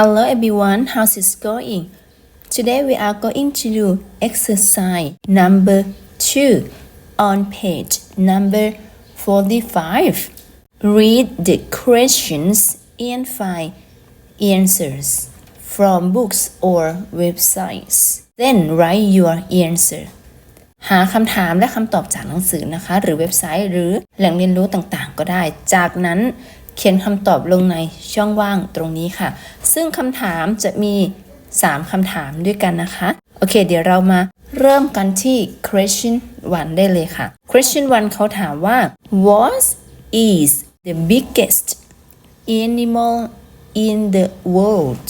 Hello everyone, how's it going? Today we are going to do exercise number 2 on page number 45. Read the questions and find answers from books or websites. Then write your answer. หาคำถามและคำตอบจากหนังสือนะคะ หรือเว็บไซต์หรือแหล่งเรียนรู้ต่างๆ ก็ได้ จากนั้น เขียนคำตอบลงในช่องว่างตรงนี้ค่ะ ซึ่งคำถามจะมี 3คำถามด้วยกันนะคะ โอเค เดี๋ยวเรามาเริ่มกันที่ question 1 ได้เลยค่ะ question 1 เขาถามว่า what is the biggest animal in the world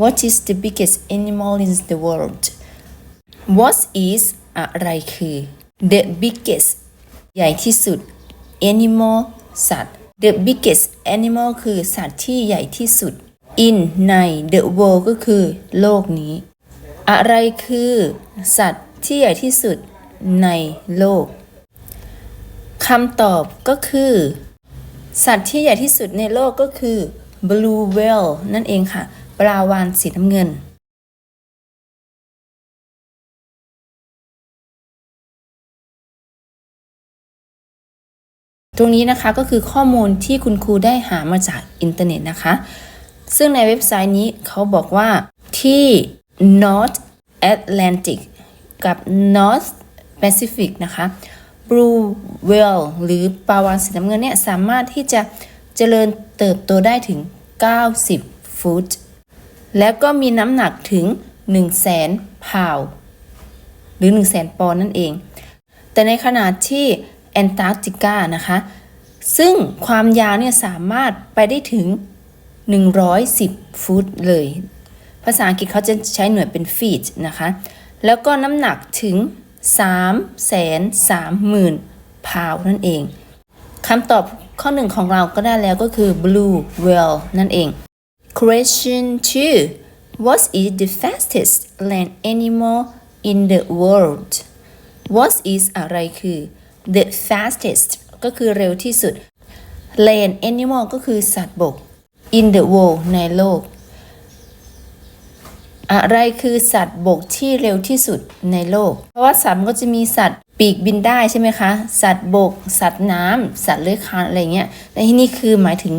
what is the biggest animal in the world What is อะไรคือ the biggest ใหญ่ที่สุด animal สัตว์ the biggest animal คือสัตว์ที่ใหญ่ที่สุด in ใน the world ก็คือ โลกนี้ อะไรคือ สัตว์ที่ใหญ่ที่สุดในโลกคำตอบก็คือ สัตว์ที่ใหญ่ที่สุดในโลกก็คือ blue whale นั่นเองค่ะ ปลาวาฬสีน้ำเงิน ตรงนี้นะคะก็คือข้อมูลที่คุณครูได้หามาจากอินเทอร์เน็ตนะคะ ซึ่งในเว็บไซต์นี้เขาบอกว่าที่ North Atlantic กับ North Pacific นะคะ Blue Whale หรือปลาวาฬสีน้ำเงินเนี่ย สามารถที่จะเจริญเติบโตได้ถึง 90 ฟุต แล้วก็มีน้ำหนักถึง 1 0 0 0 0แสนพาว หรือ 1 0 0 0 0แสนปอนนั่นเอง แต่ในขณะที่ แอนตาร์กติกานะคะ ซึ่งความยาวเนี่ยสามารถไปได้ถึง 110 ฟุตเลย ภาษาอังกฤษเขาจะใช้หน่วยเป็นฟีตนะคะ แล้วก็น้ำหนักถึง 3 3 0 0 0 0 พาวนั่นเองคำตอบข้อหนึ่งของเราก็ได้แล้วก็คือ blue whale นั่นเอง question 2 what is the fastest land animal in the world what is อะไรคือ the fastest ก็คือเร็วที่สุด land animal ก็คือสัตว์บก in the world ในโลก อะไรคือสัตว์บกที่เร็วที่สุดในโลก เพราะว่าสัตว์มันก็จะมีสัตว์ปีกบินได้ใช่ไหมคะ สัตว์บก สัตว์น้ำสัตว์เลื้อยคลานอะไรเงี้ยแต่ที่นี่คือหมายถึง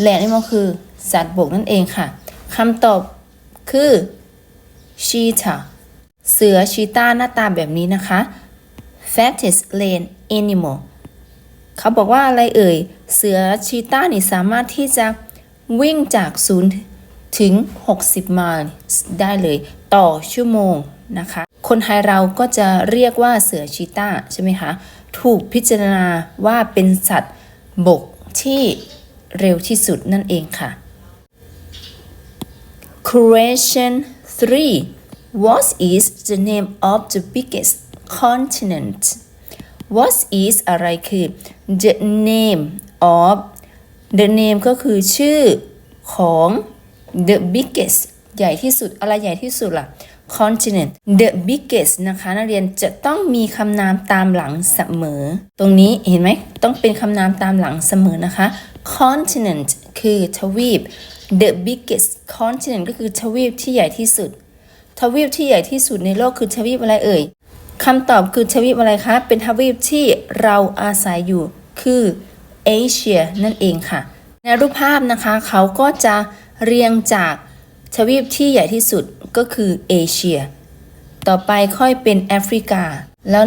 แลนด์นี่มันคือ สัตว์บกนั่นเองค่ะคำตอบคือ cheetah เสือชีตาหน้าตาแบบนี้นะคะ fattest land animal เขาบอกว่าอะไรเอ่ย เสือชีต้านี่สามารถที่จะวิ่งจากศูนย์ถึง 60 ไมล์ได้เลย ต่อชั่วโมงนะคะ คนไทยเราก็จะเรียกว่าเสือชีต้าใช่ไหมคะ ถูกพิจารณาว่าเป็นสัตว์บกที่เร็วที่สุดนั่นเองค่ะ Question 3 What is the name of the biggest continent What is อะไรคือ the name of the name ก็คือชื่อของ the biggest ใหญ่ที่สุด อะไรใหญ่ที่สุดล่ะ continent the biggest นะคะ นักเรียนจะต้องมีคำนามตามหลังเสมอ ตรงนี้เห็นไหมต้องเป็นคำนามตามหลังเสมอนะคะ continent คือทวีป the biggest continent ก็คือทวีปที่ใหญ่ที่สุด ทวีปที่ใหญ่ที่สุดในโลกคือทวีปอะไรเอ่ย คำตอบคือทวีปอะไรคะ เป็นทวีปที่เราอาศัยอยู่คือเอเชียนั่นเองค่ะ ในรูปภาพนะคะเขาก็จะเรียงจากทวีปที่ใหญ่ที่สุดก็คือเอเชีย ต่อไปค่อยเป็นแอฟริกา แล้ว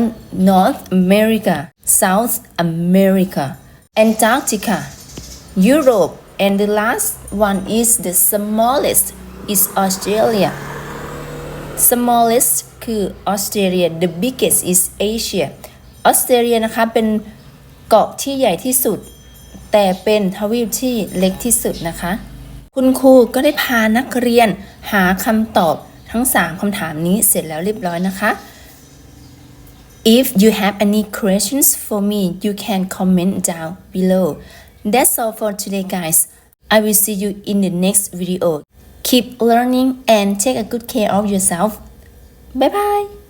North America South America Antarctica Europe and the last one is the smallest is Australia smallest คือ Australia the biggest is Asia Australia นะคะเป็นเกาะที่ใหญ่ที่สุด แต่เป็นทวีปที่เล็กที่สุดนะคะ คุณครูก็ได้พานักเรียนหาคำตอบทั้ง 3คำถามนี้เสร็จแล้วเรียบร้อยนะคะ If you have any questions for me you can comment down below That's all for today guys I will see you in the next video Keep learning and take a good care of yourself 拜拜。